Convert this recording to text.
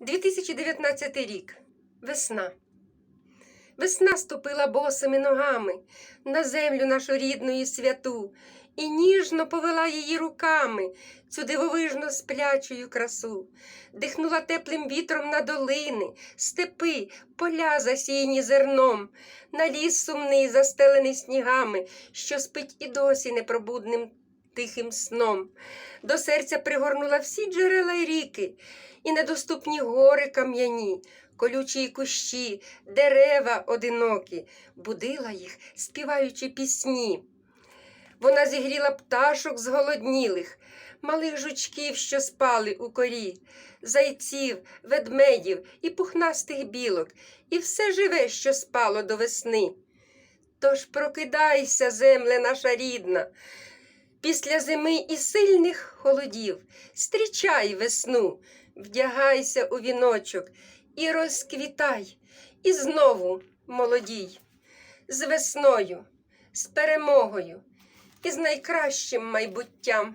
2019 рік. Весна. Весна ступила босими ногами на землю нашу рідну і святу, і ніжно повела її руками цю дивовижно сплячую красу, дихнула теплим вітром на долини, степи, поля засіяні зерном, на ліс сумний, застелений снігами, що спить і досі непробудним тихим сном. До серця пригорнула всі джерела й ріки, і недоступні гори кам'яні, колючі кущі, дерева одинокі, будила їх, співаючи пісні. Вона зігріла пташок зголоднілих, малих жучків, що спали у корі, зайців, ведмедів і пухнастих білок, і все живе, що спало до весни. Тож прокидайся, земле наша рідна, після зими і сильних холодів, стрічай весну, вдягайся у віночок і розквітай, і знову молодій, з весною, з перемогою і з найкращим майбуттям.